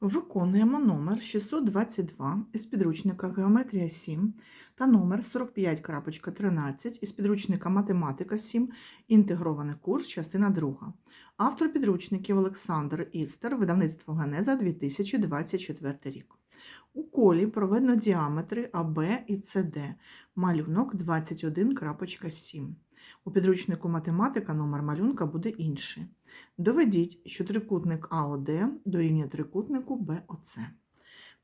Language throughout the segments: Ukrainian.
Виконуємо номер 622 із підручника Геометрія 7 та номер 45.13 із підручника Математика 7, інтегрований курс, частина 2. Автор підручників Олександр Істер, видавництво Генеза 2024 рік. У колі проведено діаметри АБ і СД, малюнок 21.7. У підручнику математика номер малюнка буде інший. Доведіть, що трикутник АОД дорівнює трикутнику БОЦ.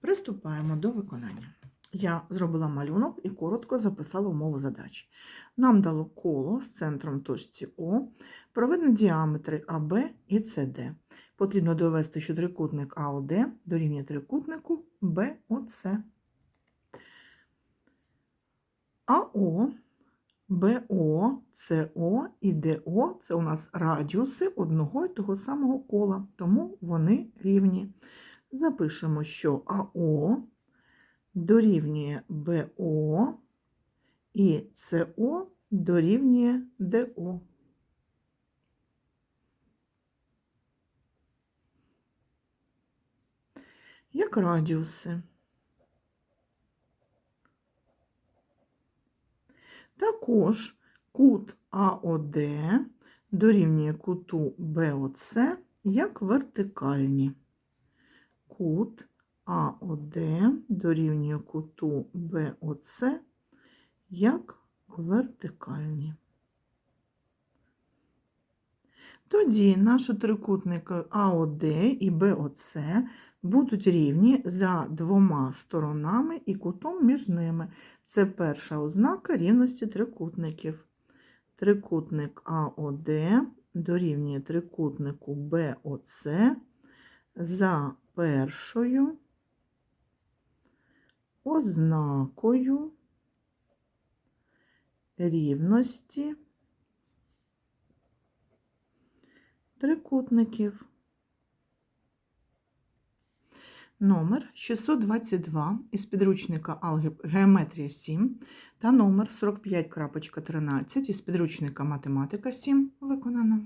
Приступаємо до виконання. Я зробила малюнок і коротко записала умову задачі. Нам дало коло з центром точці О, проведено діаметри АБ і СД. Потрібно довести, що трикутник АОД дорівнює трикутнику БОЦ. АО БО, СО і ДО це у нас радіуси одного і того самого кола, тому вони рівні. Запишемо, що АО дорівнює БО і СО дорівнює ДО. Як радіуси. Також кут АОД дорівнює куту БОЦ як вертикальні. Кут АОД дорівнює куту БОЦ як вертикальні. Тоді наші трикутники АОД і БОЦ будуть рівні за двома сторонами і кутом між ними. Це перша ознака рівності трикутників. Трикутник АОД дорівнює трикутнику БОЦ за першою ознакою рівності трикутників. Номер 622 із підручника Алгеб... Геометрія 7 та номер 45.13 із підручника Математика 7 виконано.